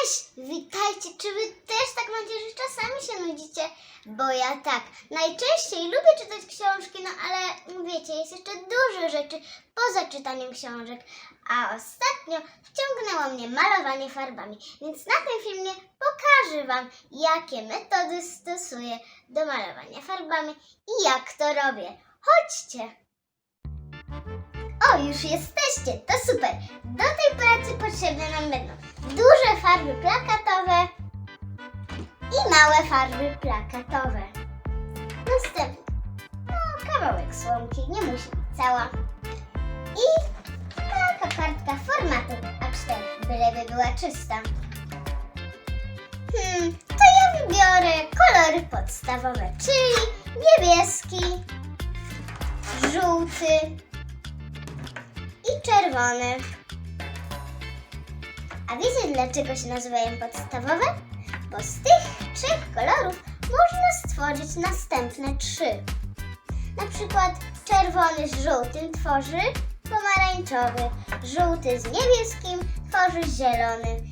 Cześć! Witajcie! Czy wy też tak macie, że czasami się nudzicie? Bo ja tak. Najczęściej lubię czytać książki, no ale wiecie, jest jeszcze dużo rzeczy poza czytaniem książek. A ostatnio wciągnęło mnie malowanie farbami, więc na tym filmie pokażę Wam, jakie metody stosuję do malowania farbami i jak to robię. Chodźcie! O, już jesteście, to super. Do tej pracy potrzebne nam będą duże farby plakatowe i małe farby plakatowe. Następnie, no, kawałek słomki, nie musi być cała. I taka kartka formatu A4, byleby była czysta. Hmm, to ja wybiorę kolory podstawowe, czyli niebieski, żółty, i czerwony. A wiecie dlaczego się nazywają podstawowe? Bo z tych trzech kolorów można stworzyć następne trzy. Na przykład czerwony z żółtym tworzy pomarańczowy, żółty z niebieskim tworzy zielony,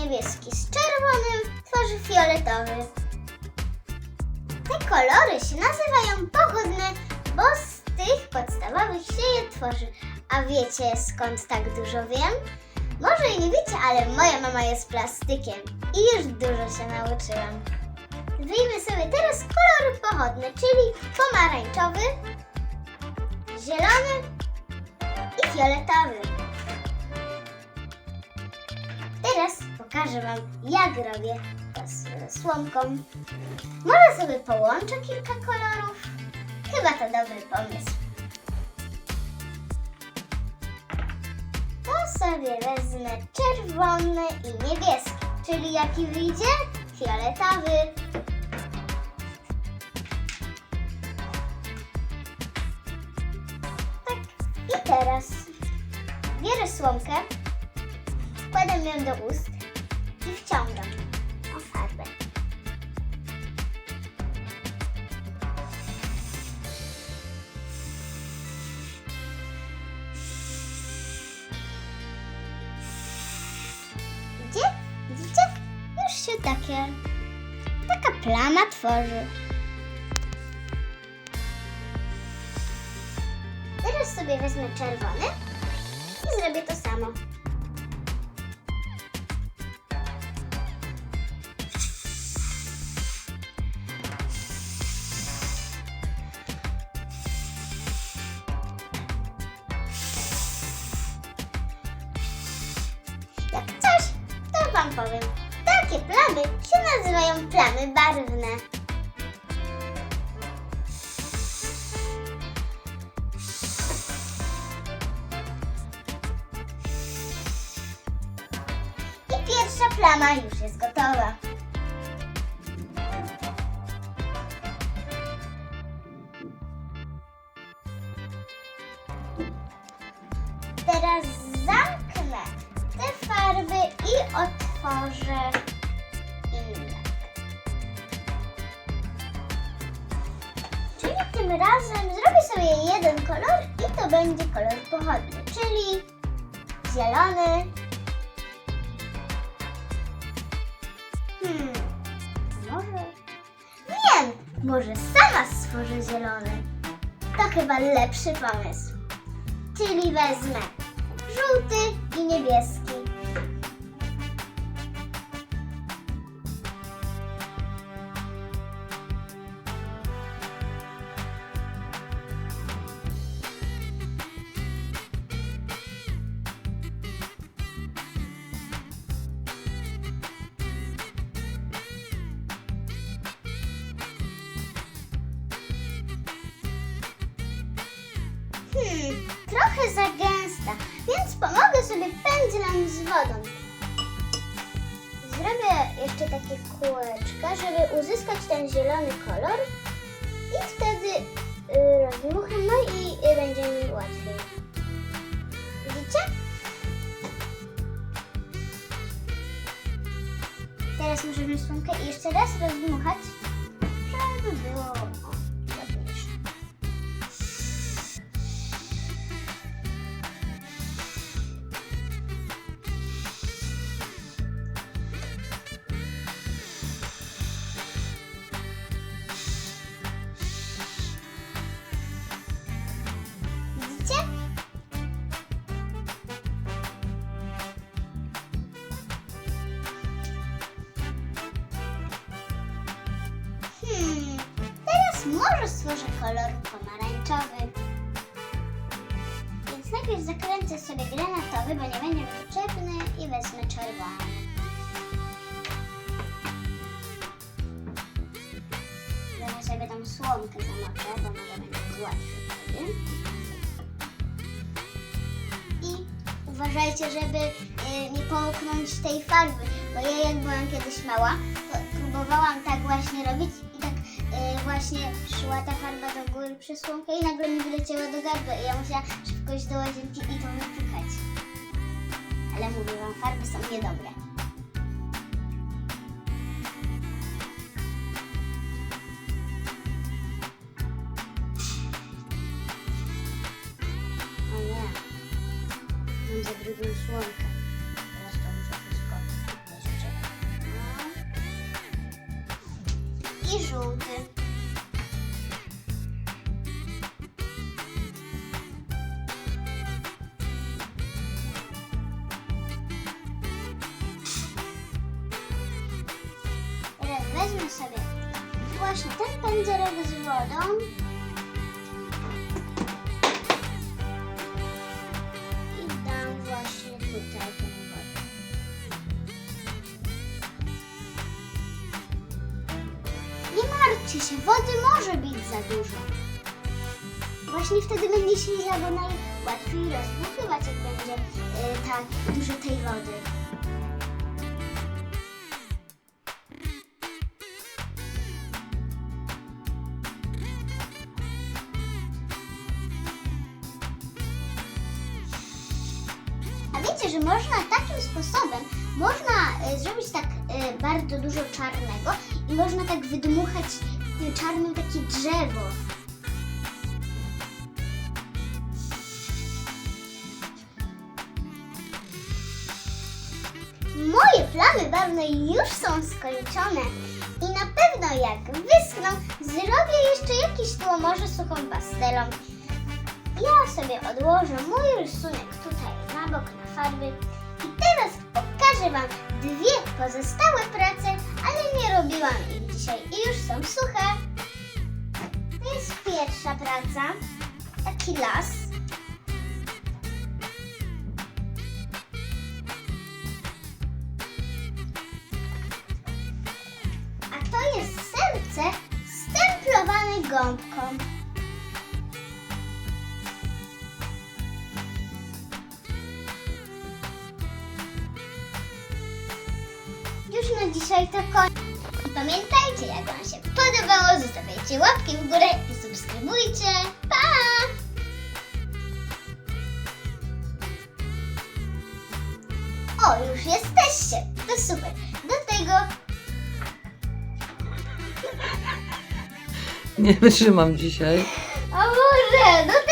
niebieski z czerwonym tworzy fioletowy. Te kolory się nazywają wiecie skąd tak dużo wiem? Może i nie wiecie, ale moja mama jest plastykiem i już dużo się nauczyłam. Wyjmę sobie teraz kolory pochodne, czyli pomarańczowy, zielony i fioletowy. Teraz pokażę Wam, jak robię to słomką. Może sobie połączę kilka kolorów? Chyba to dobry pomysł. Sobie wezmę czerwony i niebieski, czyli jaki wyjdzie? Fioletowy. Tak, i teraz bierę słomkę, wkładam ją do ust i wciągam takie, taka plama tworzy. Teraz sobie wezmę czerwony i zrobię to samo. Jak coś, to wam powiem. Takie plamy się nazywają plamy barwne. I pierwsza plama już jest gotowa. Teraz zamknę te farby i otworzę tym razem zrobię sobie jeden kolor i to będzie kolor pochodny, czyli zielony. Hmm, może... Wiem, może sama stworzę zielony. To chyba lepszy pomysł. Czyli wezmę żółty i niebieski. Trochę za gęsta, więc pomogę sobie pędzlem z wodą. Zrobię jeszcze takie kółeczka, żeby uzyskać ten zielony kolor i wtedy y, no i y, będzie mi łatwiej. Widzicie? Teraz możemy słomkę jeszcze raz rozdmuchać, może stworzę kolor pomarańczowy. Więc najpierw zakręcę sobie granatowy, bo nie będzie potrzebny i wezmę czerwony. Zaraz sobie tam słomkę zamoczę, bo może będzie łatwiej wtedy. I uważajcie, żeby y, nie połknąć tej farby, bo ja jak byłam kiedyś mała, to próbowałam tak właśnie robić i tak y, właśnie szła ta farba do góry przez słomkę i nagle mi wyleciała do gardła i ja musiałam szybko iść do łazienki i to wypukać. Ale mówię wam, farby są niedobre. O nie. Mam za drugą słomkę. I żółty. Teraz wezmę sobie właśnie ten pędzelek z wodą. Wody może być za dużo. Właśnie wtedy będzie się jadło najłatwiej rozbuchywać, jak będzie y, tak dużo tej wody. A wiecie, że można takim sposobem, można e, zrobić tak e, bardzo dużo czarnego i można tak wydmuchać czarnym takie drzewo. Moje plamy barwne już są skończone i na pewno jak wyschną, zrobię jeszcze jakiś tło może suchą pastelą. Ja sobie odłożę mój rysunek tutaj na bok na farby i teraz pokażę Wam dwie pozostałe prace, ale nie robiłam ich dzisiaj i już są suche. To jest pierwsza praca, taki las. A to jest serce stemplowane gąbką. Już na dzisiaj to koniec. I pamiętajcie, jak Wam się podobało, zostawiajcie łapki w górę i subskrybujcie. Pa! O, już jesteście. To super. Do tego Nie wytrzymam dzisiaj. A może do